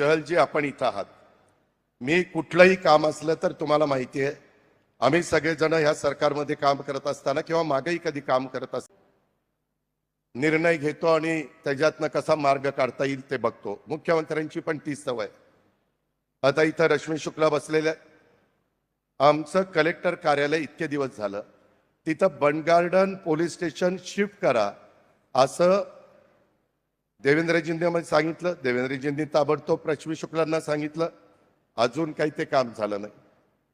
चहलजी आपण इथं आहात. मी कुठलंही काम असलं तर तुम्हाला माहिती आहे आम्ही सगळेजण ह्या सरकारमध्ये काम करत असताना किंवा मागेही कधी काम करत असताना निर्णय घेतो आणि त्याच्यातनं कसा मार्ग काढता येईल ते बघतो. मुख्यमंत्र्यांची पण तीच सवय. आता इथं रश्मी शुक्ला बसलेल्या आमचं कलेक्टर कार्यालय इतके दिवस झालं. तिथं Bund Garden police station shift करा असं देवेंद्रजींनी सांगितलं. देवेंद्रजींनी ताबडतोब रश्मी शुक्लांना सांगितलं. अजून काही ते काम झालं नाही.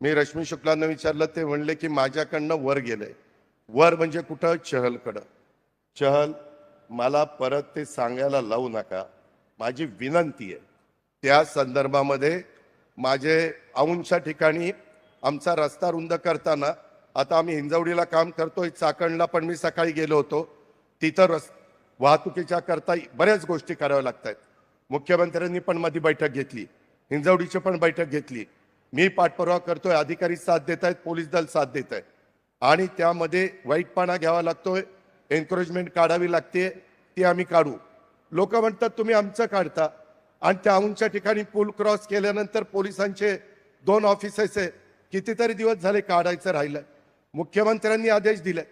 मी रश्मी शुक्लांना विचारलं ते म्हणले की माझ्याकडनं वर गेलंय. वर म्हणजे कुठं? चहलकडं. चहल मला परत ते सांगायला लावू नका. माझी विनंती आहे. त्या संदर्भामध्ये माझे औंधच्या ठिकाणी आमचा रस्ता रुंद करताना आता आम्ही हिंजवडीला काम करतोय चाकणला पण मी सकाळी गेलो होतो. तिथं रस् वाहतुकीच्या करता बऱ्याच गोष्टी कराव्या लागत आहेत मुख्यमंत्र्यांनी पण मध्ये बैठक घेतली. हिंजवडीची पण बैठक घेतली. मी पाठपुरावा करतोय अधिकारी साथ देत आहेत पोलीस दल साथ देत आहे आणि त्यामध्ये वाईटपणा घ्यावा लागतोय एन्करेजमेंट काढावी लागते ती आम्ही काढू. लोक म्हणतात तुम्ही आमचं काढता. आणि त्या ठिकाणी पूल क्रॉस केल्यानंतर पोलिसांचे दोन ऑफिसेस आहे कितीतरी दिवस झाले काढायचं राहिलं मुख्यमंत्र्यांनी आदेश दिले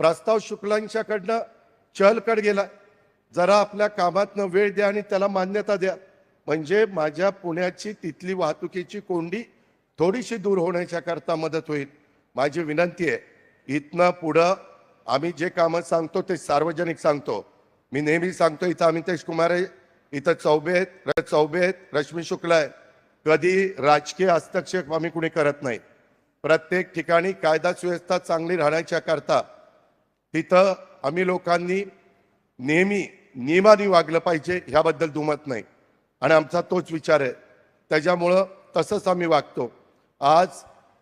प्रस्ताव शुक्लांच्याकडनं चहलकड गेला. जरा आपल्या कामातनं वेळ द्या आणि त्याला मान्यता द्या. म्हणजे माझ्या पुण्याची तिथली वाहतुकीची कोंडी थोडीशी दूर होण्याच्या करता मदत होईल. माझी विनंती आहे इथनं पुढं आम्ही जे कामं सांगतो ते सार्वजनिक सांगतो. मी नेहमी सांगतो इथं अमितेश कुमार आहे इथं चौबे आहेत र- चौबे आहेत रश्मी शुक्ला आहे कधी राजकीय हस्तक्षेप आम्ही कुणी करत नाही. प्रत्येक ठिकाणी कायदा सुव्यवस्था चांगली राहण्याच्या करता तिथं आम्ही लोकांनी नेहमी नियमाने वागलं पाहिजे ह्याबद्दल दुमत नाही. आणि आमचा तोच विचार आहे. त्याच्यामुळं तसंच आम्ही वागतो. आज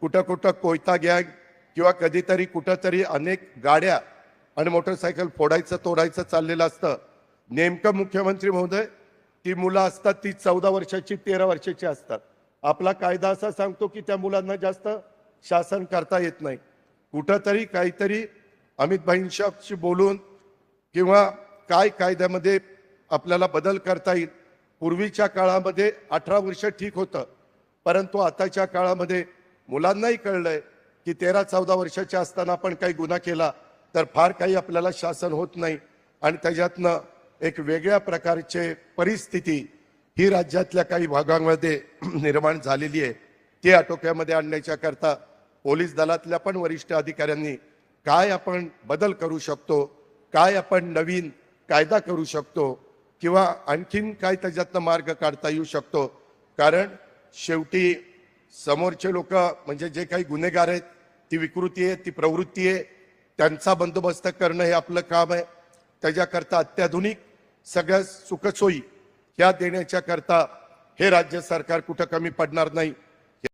कुठं कुठं कोयता गँग किंवा कधीतरी कुठंतरी अनेक गाड्या आणि मोटरसायकल फोडायचं तोडायचं चाललेलं असतं. नेमकं मुख्यमंत्री महोदय ती मुलं असतात ती चौदा वर्षाची तेरा वर्षाची असतात. आपला कायदा असा सांगतो की त्या मुलांना जास्त शासन करता येत नाही. कुठंतरी काहीतरी अमित भाईंशी बोलून किंवा काय कायद्यामध्ये आपल्याला बदल करता येईल पूर्वीच्या काळामध्ये अठरा वर्ष ठीक होतं परंतु आताच्या काळामध्ये मुलांनाही कळलंय की तेरा चौदा वर्षाच्या असताना आपण काही गुन्हा केला तर फार काही आपल्याला शासन होत नाही. आणि त्याच्यातनं एक वेगळ्या प्रकारचे परिस्थिती ही राज्यातल्या काही भागांमध्ये निर्माण झालेली आहे. ती आटोक्यामध्ये आणण्याच्या करता पोलीस दलातल्या पण वरिष्ठ अधिकाऱ्यांनी काय आपण बदल करू शकतो? काय आपण नवीन कायदा करू शकतो? किंवा आणखीन काय त्याच्यातनं मार्ग काढता येऊ शकतो? कारण शेवटी समोरचे लोक म्हणजे जे काही गुन्हेगार आहेत ती विकृती आहे ती प्रवृत्ती आहे. त्यांचा बंदोबस्त करणं हे आपलं काम आहे. त्याच्याकरता अत्याधुनिक सगळ्या सुखसोयी ह्या देण्याच्या करता हे राज्य सरकार कुठं कमी पडणार नाही.